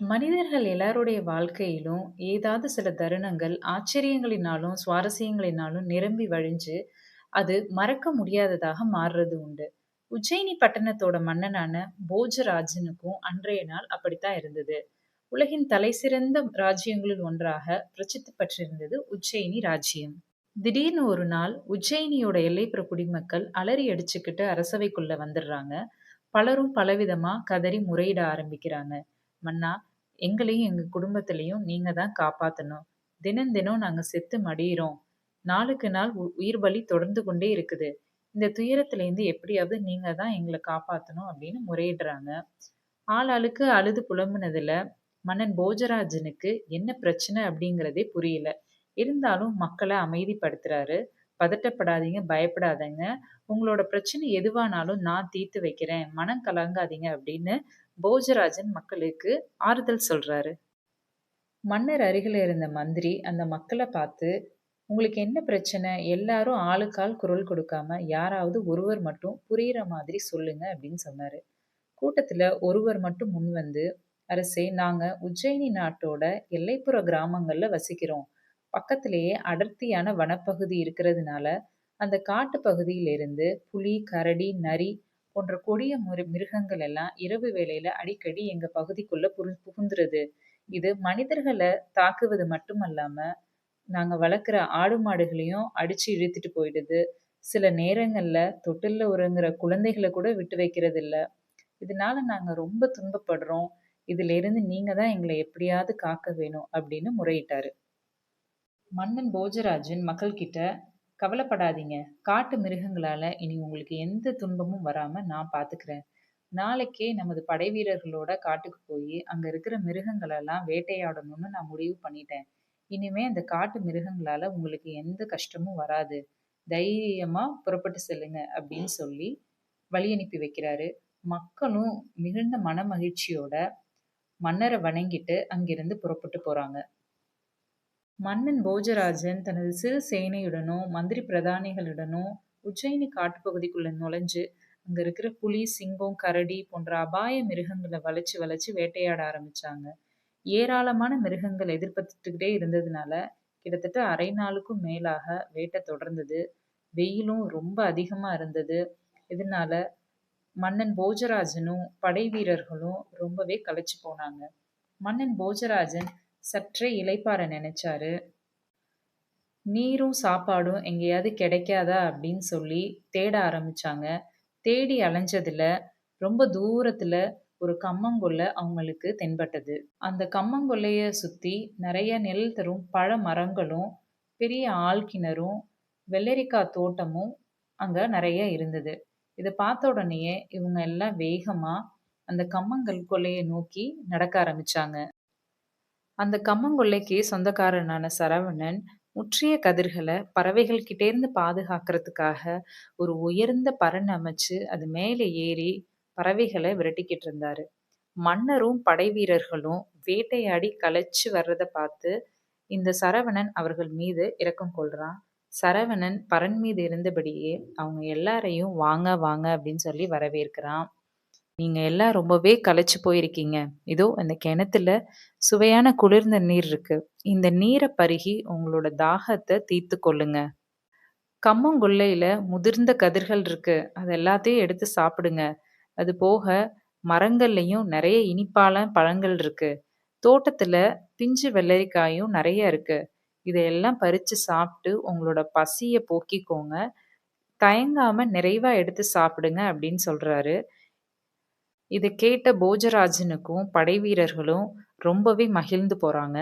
மனிதர்கள் எல்லாருடைய வாழ்க்கையிலும் ஏதாவது சில தருணங்கள் ஆச்சரியங்களினாலும், சுவாரஸ்யங்களினாலும் நிரம்பி வழிஞ்சு, அது மறக்க முடியாததாக மாறுறது உண்டு. உஜ்ஜயினி பட்டணத்தோட மன்னனான போஜராஜனுக்கும் அன்றைய நாள் அப்படித்தான் இருந்தது. உலகின் தலைசிறந்த ராஜ்யங்களில் ஒன்றாக பிரசித்தி பெற்றிருந்தது உஜ்ஜயினி ராஜ்யம். திடீர்னு ஒரு நாள் உஜ்ஜயினியோட எல்லைப்புற குடிமக்கள் அலறி அடிச்சுக்கிட்டு அரசவைக்குள்ள வந்துடுறாங்க. பலரும் பலவிதமா கதறி முறையிட ஆரம்பிக்கிறாங்க. மன்னா, எங்களையும் எங்க குடும்பத்திலையும் நீங்க தான் காப்பாத்தணும். தினம் தினம் நாங்க செத்து மடியிறோம். நாளுக்கு நாள் உ உயிர் பலி தொடர்ந்து கொண்டே இருக்குது. இந்த துயரத்திலேருந்து எப்படியாவது நீங்க தான் எங்களை காப்பாத்தணும் அப்படின்னு முறையிடுறாங்க. ஆளாளுக்கு அழுது புலம்புனதுல மன்னன் போஜராஜனுக்கு என்ன பிரச்சனை அப்படிங்கிறதே புரியல. இருந்தாலும் மக்களை அமைதிப்படுத்துறாரு. பதட்டப்படாதீங்க, பயப்படாதீங்க. உங்களோட பிரச்சனை எதுவானாலும் நான் தீர்த்து வைக்கிறேன். மனம் கலங்காதீங்க அப்படின்னு போஜராஜன் மக்களுக்கு ஆறுதல் சொல்றாரு. மன்னர் அருகில் இருந்த மந்திரி அந்த மக்களை பார்த்து, உங்களுக்கு என்ன பிரச்சனை? எல்லாரும் ஆளுக்கால் குரல் கொடுக்காம யாராவது ஒருவர் மட்டும் புரியிற மாதிரி சொல்லுங்க அப்படின்னு சொன்னாரு. கூட்டத்துல ஒருவர் மட்டும் முன் வந்து அரசே நாங்க உஜ்ஜயினி நாட்டோட எல்லைப்புற கிராமங்கள்ல வசிக்கிறோம். பக்கத்திலேயே அடர்த்தியான வனப்பகுதி இருக்கிறதுனால, அந்த காட்டு பகுதியிலிருந்து புலி, கரடி, நரி போன்ற கொடிய மிருகங்கள் எல்லாம் இரவு வேளையில அடிக்கடி எங்க பகுதிக்குள்ள புரு புகுந்துருது. இது மனிதர்களை தாக்குவது மட்டுமல்லாம, நாங்க வளர்க்குற ஆடு, மாடுகளையும் அடிச்சு இழுத்துட்டு போயிடுது. சில நேரங்கள்ல தொட்டில்ல உறங்குற குழந்தைகளை கூட விட்டு வைக்கிறதில்ல. இதனால நாங்க ரொம்ப துன்பப்படுறோம். இதிலிருந்து நீங்க தான் எங்களை எப்படியாவது காக்க வேணும் அப்படின்னு முறையிட்டாரு. மன்னன் போஜராஜன் மக்கள்கிட்ட கவலைப்படாதீங்க. காட்டு மிருகங்களால இனி உங்களுக்கு எந்த துன்பமும் வராம நான் பாத்துக்கிறேன் நாளைக்கே நமது படை வீரர்களோட காட்டுக்கு போய் அங்க இருக்கிற மிருகங்களெல்லாம் வேட்டையாடணும்னு நான் முடிவு பண்ணிட்டேன். இனிமே அந்த காட்டு மிருகங்களால உங்களுக்கு எந்த கஷ்டமும் வராது. தைரியமா புறப்பட்டு செல்லுங்க அப்படின்னு சொல்லி வழி அனுப்பி வைக்கிறாரு. மக்களும் மிகுந்த மனமகிழ்ச்சியோட மன்னரை வணங்கிட்டு அங்கிருந்து புறப்பட்டு போறாங்க. மன்னன் போஜராஜன் தனது சிறு சேனையுடனும், மந்திரி பிரதானிகளுடனும் உஜ்ஜயினி காட்டுப்பகுதிக்குள்ள நுழைஞ்சு, அங்க இருக்கிற புலி, சிங்கம், கரடி போன்ற அபாய மிருகங்களை வளைச்சு வளைச்சு வேட்டையாட ஆரம்பிச்சாங்க. ஏராளமான மிருகங்கள் எதிர்பார்த்துக்கிட்டே இருந்ததுனால, கிட்டத்தட்ட அரை நாளுக்கும் மேலாக வேட்டை தொடர்ந்தது. வெயிலும் ரொம்ப அதிகமா இருந்தது. இதனால மன்னன் போஜராஜனும், படை வீரர்களும் ரொம்பவே களைச்சு போனாங்க. மன்னன் போஜராஜன் சற்றே இளைப்பாற நினைச்சாரு. நீரும், சாப்பாடும் எங்கேயாவது கிடைக்காதா அப்படின்னு சொல்லி தேட ஆரம்பிச்சாங்க. தேடி அலைஞ்சதுல ரொம்ப தூரத்துல ஒரு கம்மங்கொல்லை அவங்களுக்கு தென்பட்டது. அந்த கம்மங்கொல்லைய சுத்தி நிறைய நெல் தரும் பழ மரங்களும், பெரிய ஆழ்கிணறும், வெள்ளரிக்காய் தோட்டமும் அங்க நிறைய இருந்தது. இதை பார்த்த உடனேயே இவங்க எல்லாம் வேகமா அந்த கம்மங்கல் கொல்லையை நோக்கி நடக்க ஆரம்பிச்சாங்க. அந்த கம்மங்கொல்லைக்கு சொந்தக்காரனான சரவணன், முற்றிய கதிர்களை பறவைகள் கிட்டேருந்து பாதுகாக்கிறதுக்காக ஒரு உயர்ந்த பரண் அமைச்சு, அது மேலே ஏறி பறவைகளை விரட்டிக்கிட்டு இருந்தாரு. மன்னரும், படை வீரர்களும் வேட்டையாடி களைச்சு வர்றதை பார்த்து, இந்த சரவணன் அவர்கள் மீது இரக்கம் கொள்றான். சரவணன் பரண் மீது இருந்தபடியே அவங்க எல்லாரையும் வாங்க, வாங்க அப்படின்னு சொல்லி வரவேற்கிறான். நீங்க எல்லாம் ரொம்பவே களைச்சு போயிருக்கீங்க. இதோ இந்த கிணத்துல சுவையான குளிர்ந்த நீர் இருக்கு. இந்த நீரை பருகி உங்களோட தாகத்தை தீர்த்து கொள்ளுங்க. கம்மங்கொல்லையில முதிர்ந்த கதிர்கள் இருக்கு. அது எல்லாத்தையும் எடுத்து சாப்பிடுங்க. அது போக மரங்கள்லையும் நிறைய இனிப்பான பழங்கள் இருக்கு. தோட்டத்துல பிஞ்சு வெள்ளரிக்காயும் நிறைய இருக்கு. இதையெல்லாம் பறிச்சு சாப்பிட்டு உங்களோட பசியை போக்கிக்கோங்க. தயங்காம நிறைவா எடுத்து சாப்பிடுங்க அப்படின்னு சொல்றாரு. இதை கேட்ட போஜராஜனுக்கும், படைவீரர்களும் ரொம்பவே மகிழ்ந்து போறாங்க.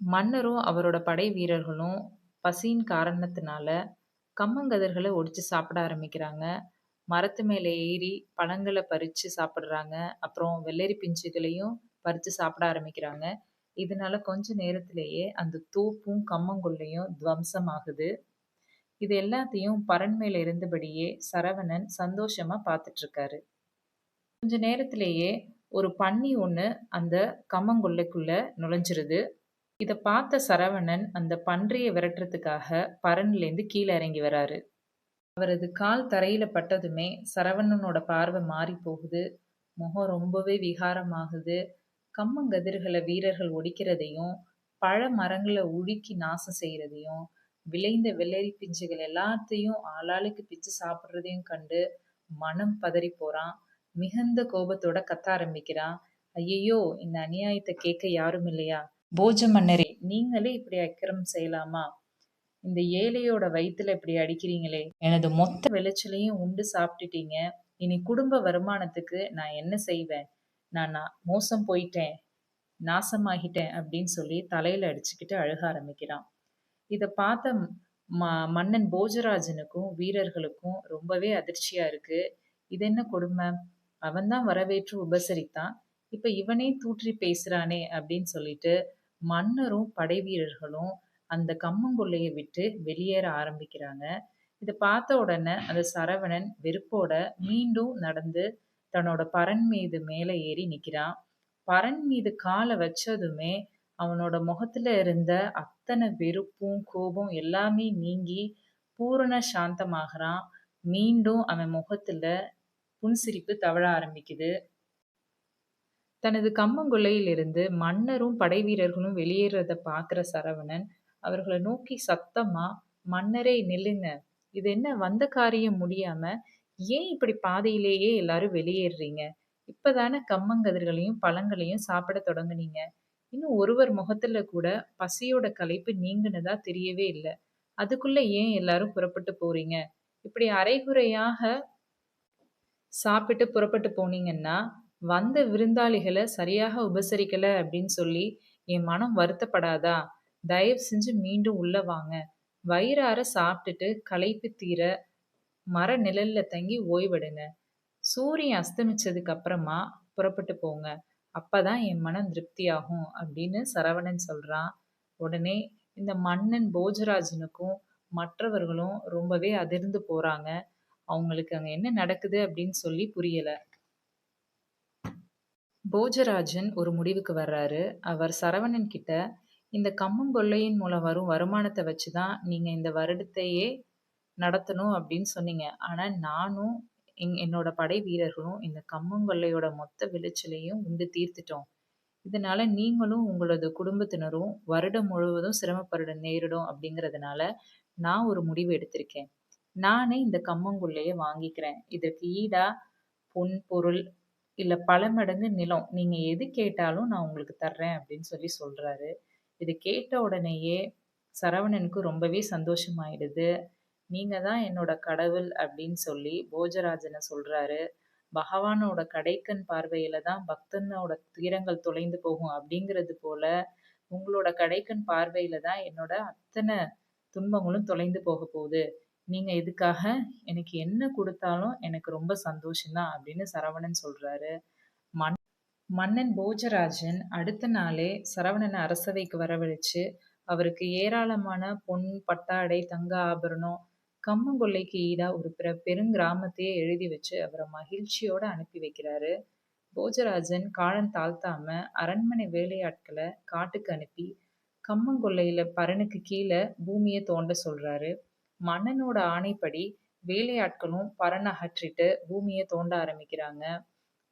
மன்னரும், அவரோட படை வீரர்களும் பசியின் காரணத்தினால கம்மங்கதிர்களை ஒடிச்சு சாப்பிட ஆரம்பிக்கிறாங்க. மரத்து மேலே ஏறி பழங்களை பறித்து சாப்பிட்றாங்க அப்புறம் வெள்ளரி பிஞ்சுகளையும் பறித்து சாப்பிட ஆரம்பிக்கிறாங்க. இதனால கொஞ்ச நேரத்திலேயே அந்த தோப்பும், துவம்சம் துவம்சமாகுது. இது எல்லாத்தையும் பரண் மேல இருந்தபடியே சரவணன் சந்தோஷமா பார்த்துட்டு இருக்காரு. கொஞ்ச நேரத்திலேயே ஒரு பன்னி ஒன்று அந்த கம்மங்கொல்லைக்குள்ள நுழைஞ்சிருது. இதை பார்த்த சரவணன் அந்த பன்றியை விரட்டுறதுக்காக பரன்லேருந்து கீழே இறங்கி வராரு. அவரது கால் தரையில பட்டதுமே சரவணனோட பார்வை மாறி போகுது. முகம் ரொம்பவே விகாரமாகுது கம்மங்கதிர்களை வீரர்கள் ஒடிக்கிறதையும் பழ மரங்களை உழுக்கி நாசம் செய்யறதையும் விளைந்த வெள்ளரி பிஞ்சுகள் எல்லாத்தையும் ஆளாளுக்கு பிச்சு சாப்பிட்றதையும் கண்டு மனம் பதறி போறான். மிகுந்த கோபத்தோட கத்த ஆரம்பிக்கிறான். ஐயையோ இந்த அநியாயத்தை கேட்க யாரும் இல்லையா? போஜ மன்னரே நீங்களே இப்படி அக்கிரம் செய்யலாமா? இந்த ஏழையோட வயிற்றுல இப்படி அடிக்கிறீங்களே. எனது மொத்த விளைச்சலையும் உண்டு சாப்பிட்டுட்டீங்க. இனி குடும்ப வருமானத்துக்கு நான் என்ன செய்வேன்? நான் நான் மோசம் போயிட்டேன் நாசமாகிட்டேன் அப்படின்னு சொல்லி தலையில அடிச்சுக்கிட்டு அழுக ஆரம்பிக்கிறான். இதை பார்த்த ம மன்னன் போஜராஜனுக்கும் வீரர்களுக்கும் ரொம்பவே அதிர்ச்சியா இருக்கு. இது என்ன கொடுமை? அவன்தான் வரவேற்று உபசரித்தான். இப்ப இவனே தூற்றி பேசுறானே அப்படின்னு சொல்லிட்டு மன்னரும் படை வீரர்களும் அந்த கம்மங்கொள்ளையை விட்டு வெளியேற ஆரம்பிக்கிறாங்க. இதை பார்த்த உடனே அந்த சரவணன் வெறுப்போட மீண்டும் நடந்து தன்னோட பரன் மீது மேலே ஏறி நிற்கிறான் பரன் மீது காலை வச்சதுமே அவனோட முகத்துல இருந்த அத்தனை வெறுப்பும் கோபம் எல்லாமே நீங்கி பூரண சாந்தமாகறான். மீண்டும் அவன் முகத்துல புன்சிரிப்பு தவழ ஆரம்பிக்குது. தனது கம்மங்குள்ளையிலிருந்து மன்னரும் படை வீரர்களும் வெளியேறத பார்க்குற சரவணன் அவர்களை நோக்கி சத்தமா மன்னரே நில்லுங்க. இது என்ன வந்த காரியம் முடியாம ஏன் இப்படி பாதையிலேயே எல்லாரும் வெளியேறுறீங்க இப்பதானே கம்மங்கதிர்களையும் பழங்களையும் சாப்பிட தொடங்குனீங்க. இன்னும் ஒருவர் முகத்துல கூட பசியோட களைப்பு நீங்கினதா தெரியவே இல்லை. அதுக்குள்ள ஏன் எல்லாரும் புறப்பட்டு போறீங்க? இப்படி அரைகுறையாக சாப்பிட்டு புறப்பட்டு போனீங்கன்னா வந்த விருந்தாளிகளை சரியாக உபசரிக்கல அப்படின்னு சொல்லி என் மனம் வருத்தப்படாதா? தயவு செஞ்சு மீண்டும் உள்ள வாங்க. வயிறார சாப்பிட்டுட்டு களைப்பு தீர மர நிழல்ல தங்கி ஓய்வெடுங்க. சூரியன் அஸ்தமிச்சதுக்கு அப்புறமா புறப்பட்டு போங்க. அப்பதான் என் மனம் திருப்தியாகும் அப்படின்னு சரவணன் சொல்றான். உடனே இந்த மன்னன் போஜராஜனுக்கும் மற்றவர்களும் ரொம்பவே அதிர்ந்து போறாங்க. அவங்களுக்கு அங்க என்ன நடக்குது அப்படின்னு சொல்லி புரியல. போஜராஜன் ஒரு முடிவுக்கு வர்றாரு. அவர் சரவணன் கிட்ட இந்த கம்மங்கொள்ளையின் மூலம் வரும் வருமானத்தை வச்சு தான் நீங்கள் இந்த வருடத்தையே நடத்தணும் அப்படின்னு சொன்னீங்க. ஆனால் நானும் எங் என்னோட படை வீரர்களும் இந்த கம்மங்கொல்லையோட மொத்த விளைச்சலையும் உண்டு தீர்த்துட்டோம். இதனால நீங்களும் உங்களது குடும்பத்தினரும் வருடம் முழுவதும் சிரமப்பட நேரிடும் அப்படிங்கிறதுனால நான் ஒரு முடிவு எடுத்திருக்கேன். நானே இந்த கம்மங்குள்ளையை வாங்கிக்கிறேன். இதற்கு ஈடா பொன் பொருள் இல்லை பல மடங்கு நிலம். நீங்கள் எது கேட்டாலும் நான் உங்களுக்கு தர்றேன் அப்படின்னு சொல்லி சொல்கிறாரு இது கேட்ட உடனேயே சரவணனுக்கு ரொம்பவே சந்தோஷமாயிடுது. நீங்கள் தான் என்னோட கடவுள் அப்படின்னு சொல்லி போஜராஜனை சொல்கிறாரு பகவானோட கடைக்கண் பார்வையில தான் பக்தனோட துயரங்கள் தொலைந்து போகும் அப்படிங்கிறது போல உங்களோட கடைக்கண் பார்வையில தான் என்னோட அத்தனை துன்பங்களும் தொலைந்து போக போகுது. நீங்க இதுக்காக எனக்கு என்ன கொடுத்தாலும் எனக்கு ரொம்ப சந்தோஷம்தான் அப்படின்னு சரவணன் சொல்றாரு. மன் மன்னன் போஜராஜன் அடுத்த நாளே சரவணனை அரசவைக்கு வரவழைச்சு அவருக்கு ஏராளமான பொன் பட்டாடை தங்க ஆபரணம் கம்மங்கொள்ளைக்கு ஈடா ஒரு பிற பெருங்கிராமத்தையே எழுதி வச்சு அவரை மகிழ்ச்சியோட அனுப்பி வைக்கிறாரு. போஜராஜன் காலம் தாழ்த்தாம அரண்மனை வேலையாட்களை காட்டுக்கு அனுப்பி கம்மங்கொள்ளையில பரனுக்கு கீழே பூமியை தோண்ட சொல்றாரு. மன்னனோட ஆணைப்படி வேலையாட்களும் பரன் அகற்றிட்டு பூமியை தோண்ட ஆரம்பிக்கிறாங்க.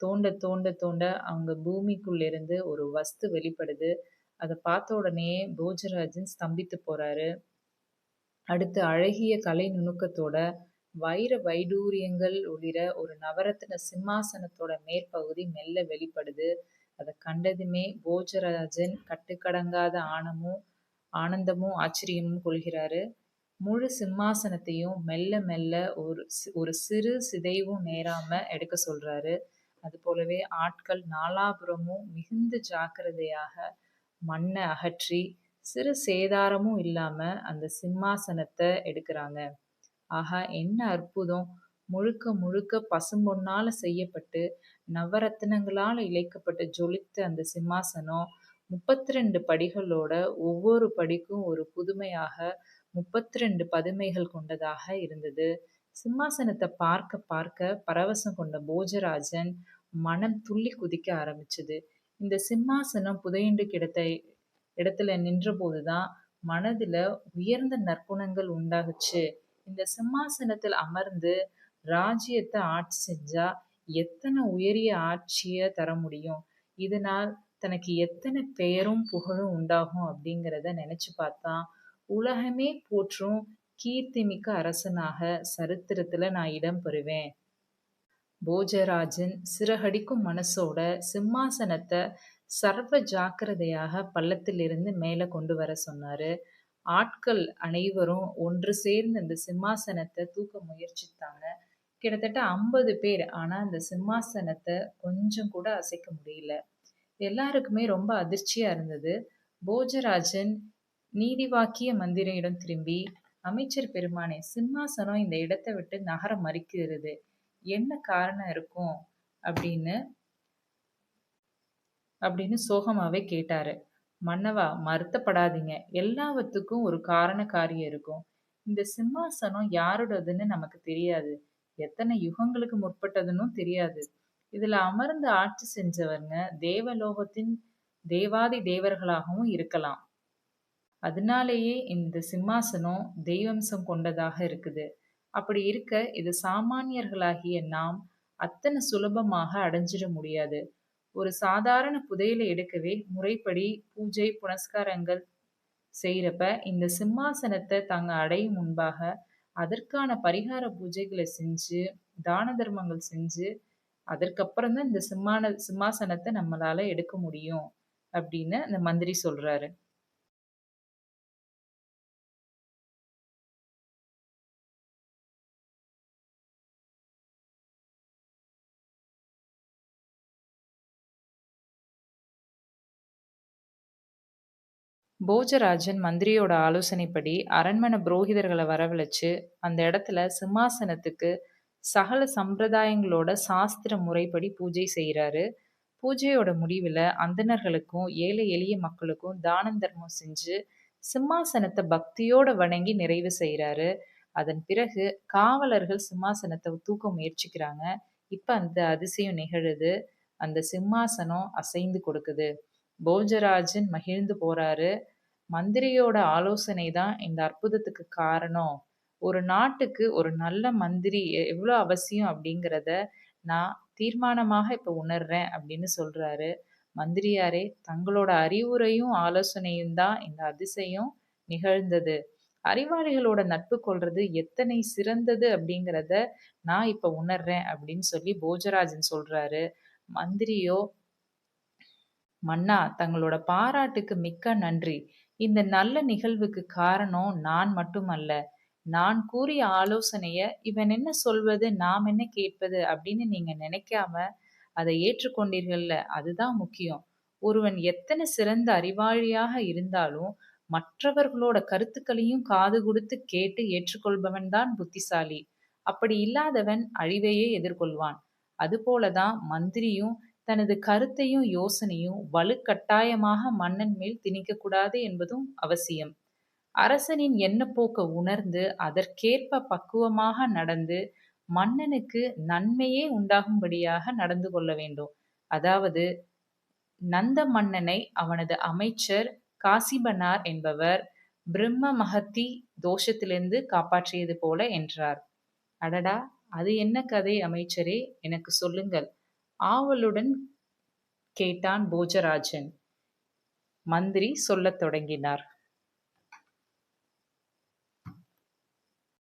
தோண்ட தோண்ட தோண்ட அவங்க பூமிக்குள்ளிருந்து ஒரு வஸ்து வெளிப்படுது. அதை பார்த்த உடனே போஜராஜன் ஸ்தம்பித்து போறாரு. அடுத்து அழகிய கலை நுணுக்கத்தோட வைர வைடூரியங்கள் ஒளிர ஒரு நவரத்தின சிம்மாசனத்தோட மேற்பகுதி மெல்ல வெளிப்படுது. அதை கண்டதுமே போஜராஜன் கட்டுக்கடங்காத ஆனமும் ஆனந்தமும் ஆச்சரியமும் கொள்கிறாரு. முழு சிம்மாசனத்தையும் மெல்ல மெல்ல ஒரு ஒரு சிறு சிதைவும் நேராம எடுக்க சொல்றாரு. அது போலவே ஆட்கள் நாலாபுரமும் மிகுந்த ஜாக்கிரதையாக மண்ணை அகற்றி சிறு சேதாரமும் இல்லாம அந்த சிம்மாசனத்தை எடுக்கிறாங்க. ஆஹா என்ன அற்புதம். முழுக்க முழுக்க பசும்பொன்னால செய்யப்பட்டு நவரத்தினங்களால் இழைக்கப்பட்ட ஜொலித்த அந்த சிம்மாசனம் முப்பத்தி ரெண்டு படிகளோட ஒவ்வொரு படிக்கும் ஒரு புதுமையாக முப்பத்தி ரெண்டு பதுமைகள் கொண்டதாக இருந்தது. சிம்மாசனத்தை பார்க்க பார்க்க பரவசம் கொண்ட போஜராஜன் மனம் துள்ளி குதிக்க ஆரம்பிச்சது. இந்த சிம்மாசனம் புதையுண்டு கிடத்த இடத்துல நின்றபோதுதான் மனதுல உயர்ந்த நற்குணங்கள் உண்டாகுச்சு. இந்த சிம்மாசனத்தில் அமர்ந்து ராஜ்யத்தை ஆட்சி செஞ்சா எத்தனை உயரிய ஆட்சியை தர முடியும்? இதனால் தனக்கு எத்தனை பெயரும் புகழும் உண்டாகும் அப்படிங்கிறத நினைச்சு பார்த்தா உலகமே போற்றும் கீர்த்திமிக்க அரசனாக சரித்திரத்துல நான் இடம் பெறுவேன். போஜராஜன் சிறகடிக்கும் மனசோட சிம்மாசனத்தை சர்வ ஜாக்கிரதையாக பள்ளத்திலிருந்து மேலே கொண்டு வர சொன்னாரு. ஆட்கள் அனைவரும் ஒன்று சேர்ந்து அந்த சிம்மாசனத்தை தூக்க முயற்சித்தாங்க. கிட்டத்தட்ட ஐம்பது பேர் ஆனால் அந்த சிம்மாசனத்தை கொஞ்சம் கூட அசைக்க முடியல. எல்லாருக்குமே ரொம்ப அதிர்ச்சியாக இருந்தது. போஜராஜன் நீதிவாக்கிய மந்திரியிடம் திரும்பி அமைச்சர் பெருமானே சிம்மாசனம் இந்த இடத்தை விட்டு நகரம் மறிக்கிறது. என்ன காரணம் இருக்கும்? அப்படின்னு அப்படின்னு சோகமாவே கேட்டாரு. மன்னவா மறுத்தப்படாதீங்க எல்லாவத்துக்கும் ஒரு காரண காரியம் இருக்கும். இந்த சிம்மாசனம் யாரோடதுன்னு நமக்கு தெரியாது. எத்தனை யுகங்களுக்கு முற்பட்டதுன்னு தெரியாது. இதுல அமர்ந்து ஆட்சி செஞ்சவங்க தேவலோகத்தின் தேவாதி தேவர்களாகவும் இருக்கலாம். அதனாலேயே இந்த சிம்மாசனம் தெய்வம்சம் கொண்டதாக இருக்குது. அப்படி இருக்க இது சாமானியர்களாகிய நாம் அத்தனை சுலபமாக அடைஞ்சிட முடியாது. ஒரு சாதாரண புதையலை எடுக்கவே முறைப்படி பூஜை புனஸ்காரங்கள் செய்கிறப்ப இந்த சிம்மாசனத்தை தாங்க அடையும் முன்பாக அதற்கான பரிகார பூஜைகளை செஞ்சு தான தர்மங்கள் செஞ்சு அதற்கப்புறம் தான் இந்த சிம்மான சிம்மாசனத்தை நம்மளால எடுக்க முடியும் அப்படின்னு அந்த மந்திரி சொல்றாரு. போஜராஜன் மந்திரியோட ஆலோசனைப்படி அரண்மனை புரோகிதர்களை வரவழைச்சு அந்த இடத்துல சிம்மாசனத்துக்கு சகல சம்பிரதாயங்களோட சாஸ்திர முறைப்படி பூஜை செய்கிறாரு பூஜையோட முடிவில் அந்தணர்களுக்கும் ஏழை எளிய மக்களுக்கும் தானம் தர்மம் செஞ்சு சிம்மாசனத்தை பக்தியோட வணங்கி நிறைவு செய்கிறாரு அதன் பிறகு காவலர்கள் சிம்மாசனத்தை தூக்க முயற்சிக்கிறாங்க. இப்போ அந்த அதிசயம் நிகழுது. அந்த சிம்மாசனம் அசைந்து கொடுக்குது. போஜராஜன் மகிழ்ந்து போறாரு. மந்திரியோட ஆலோசனை தான் இந்த அற்புதத்துக்கு காரணம். ஒரு நாட்டுக்கு ஒரு நல்ல மந்திரி எவ்வளோ அவசியம் அப்படிங்கிறத நான் தீர்மானமாக இப்போ உணர்றேன் அப்படின்னு சொல்றாரு. மந்திரியாரே தங்களோட அறிவுரையும் ஆலோசனையும் தான் இந்த அதிசயம் நிகழ்ந்தது. அறிவாளிகளோட நட்பு கொள்றது எத்தனை சிறந்தது அப்படிங்கிறத நான் இப்ப உணர்றேன் அப்படின்னு சொல்லி போஜராஜன் சொல்றாரு. மந்திரியோ மன்னா தங்களோட பாராட்டுக்கு மிக்க நன்றி. இந்த நல்ல நிகழ்வுக்கு காரணம் நான் மட்டுமல்ல. நான் கூறிய ஆலோசனைய இவன் என்ன சொல்வது நாம் என்ன கேட்பது அப்படின்னு நீங்க நினைக்காம அதை ஏற்றுக்கொண்டீர்கள்ல அதுதான் முக்கியம். ஒருவன் எத்தனை சிறந்த அறிவாளியாக இருந்தாலும் மற்றவர்களோட கருத்துக்களையும் காது கொடுத்து கேட்டு ஏற்றுக்கொள்பவன் தான் புத்திசாலி. அப்படி இல்லாதவன் அழிவையே எதிர்கொள்வான். அதுபோலதான் மந்திரியும் தனது கருத்தையும் யோசனையும் வலுக்கட்டாயமாக மன்னன் மேல் திணிக்கக்கூடாது என்பதும் அவசியம். அரசனின் எண்ணப்போக்க உணர்ந்து அதற்கேற்ப பக்குவமாக நடந்து மன்னனுக்கு நன்மையே உண்டாகும்படியாக நடந்து கொள்ள வேண்டும். அதாவது நந்த மன்னனை அவனது அமைச்சர் காசிபனார் என்பவர் பிரம்ம மகத்தி தோஷத்திலிருந்து காப்பாற்றியது போல என்றார். அடடா அது என்ன கதை அமைச்சரே எனக்கு சொல்லுங்கள். ஆவலுடன் கேட்டான் போஜராஜன். மந்திரி சொல்லத் தொடங்கினார்.